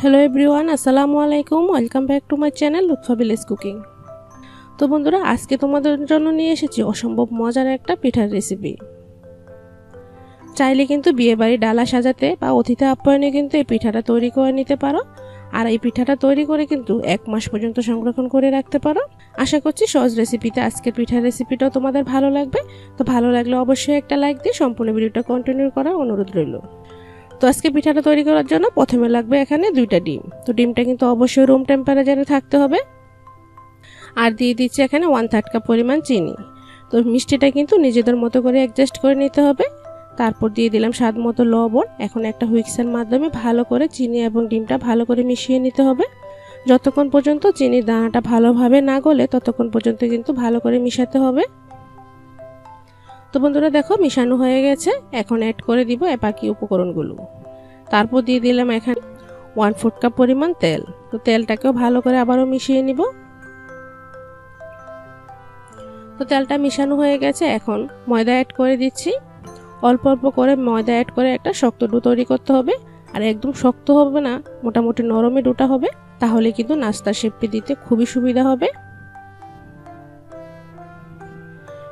Hello everyone আসসালামু আলাইকুম welcome back to my channel Lutfa village cooking তো বন্ধুরা, আজকে তোমাদের জন্য নিয়ে এসেছি অসম্ভব মজার একটা পিঠার রেসিপি চাইলে কিন্তু বিয়েবাড়ি ডালা সাজাতে বা অতিথি আপ্যায়নে কিন্তু এই পিঠাটা তৈরি করে নিতে পারো। আর এই পিঠাটা তৈরি করে কিন্তু এক মাস পর্যন্ত সংরক্ষণ করে রাখতে পারো। আশা করছি সহজ রেসিপিতে আজকের পিঠার রেসিপিটাও তোমাদের ভালো লাগবে। তো ভালো লাগলে অবশ্যই একটা লাইক দিয়ে সম্পূর্ণ ভিডিওটা কন্টিনিউ করার অনুরোধ রইল। তো আজকে পিঠাটা তৈরি করার জন্য প্রথমে লাগবে এখানে দুইটা ডিম। তো ডিমটা কিন্তু অবশ্যই রুম টেম্পারেচারে থাকতে হবে। আর দিয়ে দিচ্ছি এখানে ওয়ান থার্ড কাপ পরিমাণ চিনি। তো মিষ্টিটা কিন্তু নিজেদের মতো করে অ্যাডজাস্ট করে নিতে হবে। তারপর দিয়ে দিলাম স্বাদ মতো লবণ। এখন একটা হুইক্সের মাধ্যমে ভালো করে চিনি এবং ডিমটা ভালো করে মিশিয়ে নিতে হবে। যতক্ষণ পর্যন্ত চিনির দানাটা ভালোভাবে না গলে, ততক্ষণ পর্যন্ত কিন্তু ভালো করে মিশাতে হবে। তো বন্ধুরা দেখো, মিশানো হয়ে গেছে। এখন অ্যাড করে দিব বাকি উপকরণগুলো। তারপর দিয়ে দিলাম এখানে ওয়ান ফুট কাপ পরিমাণ তেল। তো তেলটাকেও ভালো করে আবারও মিশিয়ে নিব। তো তেলটা মিশানো হয়ে গেছে। এখন ময়দা অ্যাড করে দিচ্ছি। অল্প অল্প করে ময়দা অ্যাড করে একটা শক্ত ডো তৈরি করতে হবে। আর একদম শক্ত হবে না, মোটামুটি নরমে ডোটা হবে, তাহলে কিন্তু নাস্তা শেপটি দিতে খুবই সুবিধা হবে।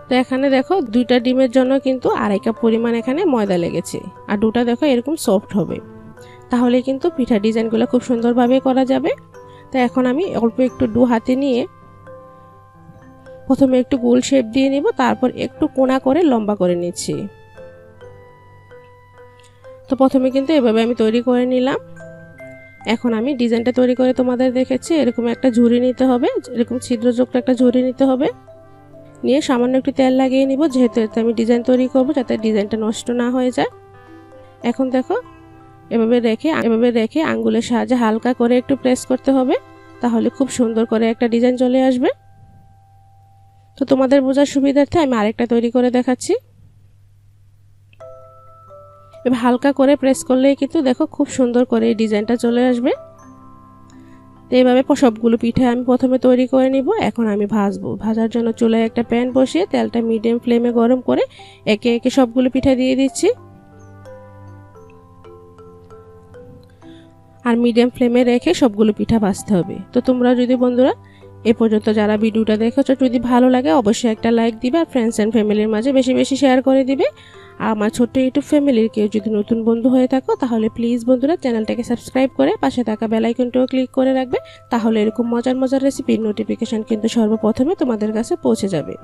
তো এখানে দেখো দুইটা ডিমের জন্য কিন্তু আড়াই কাপ পরিমাণ এখানে ময়দা লেগেছে। আর দুটা দেখো এরকম সফট হবে। তাহলে কিন্তু পিঠা ডিজাইনগুলো খুব সুন্দরভাবে করা যাবে। তো এখন আমি অল্প একটু ডু হাতে নিয়ে প্রথমে একটু গোল শেপ দিয়ে নিব, তারপর একটু কোনা করে লম্বা করে নিচ্ছি। তো প্রথমে কিন্তু এভাবে আমি তৈরি করে নিলাম। এখন আমি ডিজাইনটা তৈরি করে তোমাদের দেখেছি। এরকম একটা ঝুড়ি নিতে হবে, এরকম ছিদ্রযুক্ত একটা ঝুড়ি নিতে হবে। নিয়ে সামান্য একটু তেল লাগিয়ে নিব, যেহেতু এতে আমি ডিজাইন তৈরি করব যাতে ডিজাইনটা নষ্ট না হয়ে যায়। এখন দেখো, এভাবে রেখে এভাবে রেখে আঙ্গুলের সাহায্যে হালকা করে একটু প্রেস করতে হবে, তাহলে খুব সুন্দর করে একটা ডিজাইন চলে আসবে। তো তোমাদের বোঝার সুবিধার্থে আমি আরেকটা তৈরি করে দেখাচ্ছি। হালকা করে প্রেস করলেই কিন্তু দেখো খুব সুন্দর করে এই ডিজাইনটা চলে আসবে। তো এইভাবে সবগুলো পিঠে আমি প্রথমে তৈরি করে নিব। এখন আমি ভাজবো। ভাজার জন্য চুলায় একটা প্যান বসিয়ে তেলটা মিডিয়াম ফ্লেমে গরম করে একে একে সবগুলো পিঠা দিয়ে দিচ্ছি। আর মিডিয়াম ফ্লেমে রেখে সবগুলো পিঠা ভাজতে হবে। তো তোমরা যদি বন্ধুরা এ পর্যন্ত যারা ভিডিওটা দেখেছ, যদি ভালো লাগে, অবশ্যই একটা লাইক দিবে আর ফ্রেন্ডস অ্যান্ড ফ্যামিলির মাঝে বেশি বেশি শেয়ার করে দিবে। আর আমার ছোট্ট ইউটিউব ফ্যামিলির কেউ যদি নতুন বন্ধু হয়ে থাকো, তাহলে প্লিজ বন্ধুরা চ্যানেলটাকে সাবস্ক্রাইব করে পাশে থাকা বেলাইকনটিও ক্লিক করে রাখবে, তাহলে এরকম মজার মজার রেসিপির নোটিফিকেশান কিন্তু সর্বপ্রথমে তোমাদের কাছে পৌঁছে যাবে।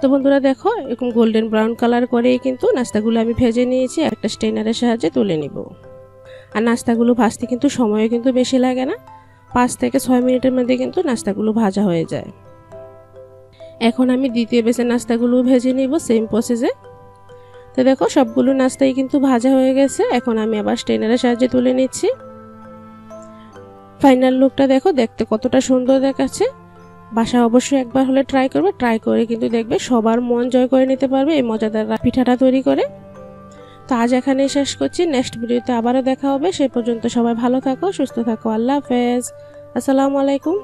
তো বন্ধুরা দেখো, এরকম গোল্ডেন ব্রাউন কালার করেই কিন্তু নাস্তাগুলো আমি ভেজে নিয়েছি একটা স্টেনারের সাহায্যে তুলে নিব। আর নাস্তাগুলো ভাজতে কিন্তু সময়ও কিন্তু বেশি লাগে না। পাঁচ থেকে ছয় মিনিটের মধ্যে কিন্তু নাস্তাগুলো ভাজা হয়ে যায়। এখন আমি দ্বিতীয় বেসের নাস্তাগুলো ভেজে নিব সেম প্রসেসে তো দেখো, সবগুলো নাস্তাই কিন্তু ভাজা হয়ে গেছে। এখন আমি আবার স্টেনারের সাহায্যে তুলে নিচ্ছি। ফাইনাল লুকটা দেখো, দেখতে কতটা সুন্দর দেখাচ্ছে। বাসা অবশ্যই একবার হলে ট্রাই করবে ট্রাই করে কিন্তু দেখবে সবার মন জয় করে নিতে পারবে, এই মজাদার পিঠাটা তৈরি করে। তো আজ এখানে শেষ করছি। নেক্সট ভিডিওতে আবারও দেখা হবে। সে পর্যন্ত সবাই ভালো থাকো, সুস্থ থাকো। আল্লাহ হাফেজ। আসসালামু আলাইকুম।